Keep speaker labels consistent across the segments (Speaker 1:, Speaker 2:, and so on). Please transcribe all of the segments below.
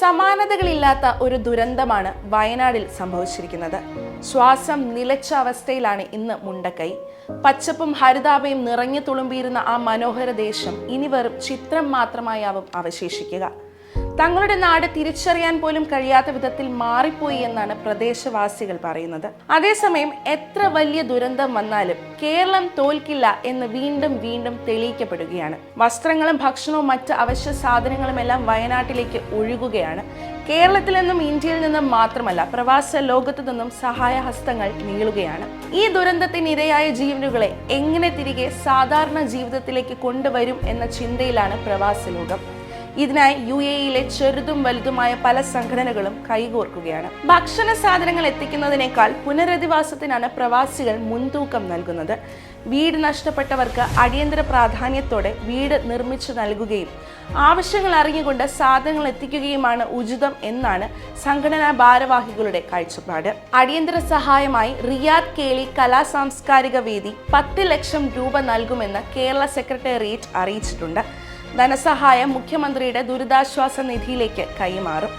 Speaker 1: സമാനതകളില്ലാത്ത ഒരു ദുരന്തമാണ് വയനാടിൽ സംഭവിച്ചിരിക്കുന്നത്. ശ്വാസം നിലച്ച അവസ്ഥയിലാണ് ഇന്ന് മുണ്ടക്കൈ. പച്ചപ്പും ഹരിതാപയും നിറഞ്ഞു തുളുമ്പിയിരുന്ന ആ മനോഹര ദേശം ഇനി വെറും ചിത്രം മാത്രമായാവും അവശേഷിക്കുക. തങ്ങളുടെ നാട് തിരിച്ചറിയാൻ പോലും കഴിയാത്ത വിധത്തിൽ മാറിപ്പോയി എന്നാണ് പ്രദേശവാസികൾ പറയുന്നത്. അതേസമയം എത്ര വലിയ ദുരന്തം വന്നാലും കേരളം തോൽക്കില്ല എന്ന് വീണ്ടും വീണ്ടും തെളിയിക്കപ്പെടുകയാണ്. വസ്ത്രങ്ങളും ഭക്ഷണവും മറ്റ് അവശ്യ സാധനങ്ങളും എല്ലാം വയനാട്ടിലേക്ക് ഒഴുകുകയാണ്. കേരളത്തിൽ നിന്നും ഇന്ത്യയിൽ നിന്നും മാത്രമല്ല പ്രവാസ ലോകത്തു നിന്നും സഹായഹസ്തങ്ങൾ നീളുകയാണ്. ഈ ദുരന്തത്തിനിരയായ ജീവനുകളെ എങ്ങനെ തിരികെ സാധാരണ ജീവിതത്തിലേക്ക് കൊണ്ടുവരും എന്ന ചിന്തയിലാണ് പ്രവാസ ലോകം. ഇതിനായി യു എയിലെ ചെറുതും വലുതുമായ പല സംഘടനകളും കൈകോർക്കുകയാണ്. ഭക്ഷണ സാധനങ്ങൾ എത്തിക്കുന്നതിനേക്കാൾ പുനരധിവാസത്തിനാണ് പ്രവാസികൾ മുൻതൂക്കം നൽകുന്നത്. വീട് നഷ്ടപ്പെട്ടവർക്ക് അടിയന്തര പ്രാധാന്യത്തോടെ വീട് നിർമ്മിച്ചു നൽകുകയും ആവശ്യങ്ങൾ അറിഞ്ഞുകൊണ്ട് സാധനങ്ങൾ എത്തിക്കുകയുമാണ് ഉചിതം എന്നാണ് സംഘടനാ ഭാരവാഹികളുടെ കാഴ്ചപ്പാട്. അടിയന്തര സഹായമായി റിയാദ് കേളി കലാ സാംസ്കാരിക വേദി പത്ത് ലക്ഷം രൂപ നൽകുമെന്ന് കേരള സെക്രട്ടേറിയറ്റ് അറിയിച്ചിട്ടുണ്ട്. ധനസഹായം മുഖ്യമന്ത്രിയുടെ ദുരിതാശ്വാസ നിധിയിലേക്ക് കൈമാറും.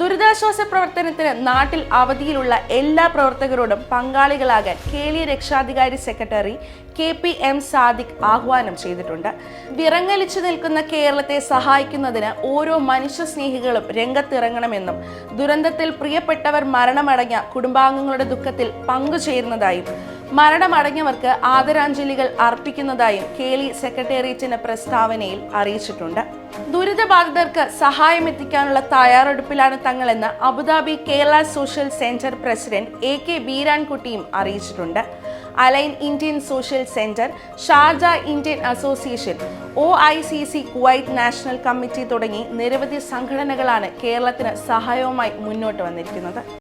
Speaker 1: ദുരിതാശ്വാസ പ്രവർത്തനത്തിന് നാട്ടിൽ അവധിയിലുള്ള എല്ലാ പ്രവർത്തകരോടും പങ്കാളികളാകാൻ കേളിയ രക്ഷാധികാരി secretary K P M Sadiq ആഹ്വാനം ചെയ്തിട്ടുണ്ട്. വിറങ്ങലിച്ചു നിൽക്കുന്ന കേരളത്തെ സഹായിക്കുന്നതിന് ഓരോ മനുഷ്യസ്നേഹികളും രംഗത്തിറങ്ങണമെന്നും ദുരന്തത്തിൽ പ്രിയപ്പെട്ടവർ മരണമടഞ്ഞ കുടുംബാംഗങ്ങളുടെ ദുഃഖത്തിൽ പങ്കുചേരുന്നതായും മരണമടഞ്ഞവർക്ക് ആദരാഞ്ജലികൾ അർപ്പിക്കുന്നതായും കേളി സെക്രട്ടേറിയറ്റിന്റെ പ്രസ്താവനയിൽ അറിയിച്ചിട്ടുണ്ട്. ദുരിതബാധിതർക്ക് സഹായം എത്തിക്കാനുള്ള തയ്യാറെടുപ്പിലാണ് തങ്ങളെന്ന് Abu Dhabi Kerala social centre president A K ബീരാൻകുട്ടിയും അറിയിച്ചിട്ടുണ്ട്. Al Ain Indian social centre Sharjah Indian association O I C C Kuwait national committee തുടങ്ങി നിരവധി സംഘടനകളാണ് കേരളത്തിന് സഹായവുമായി മുന്നോട്ട് വന്നിരിക്കുന്നത്.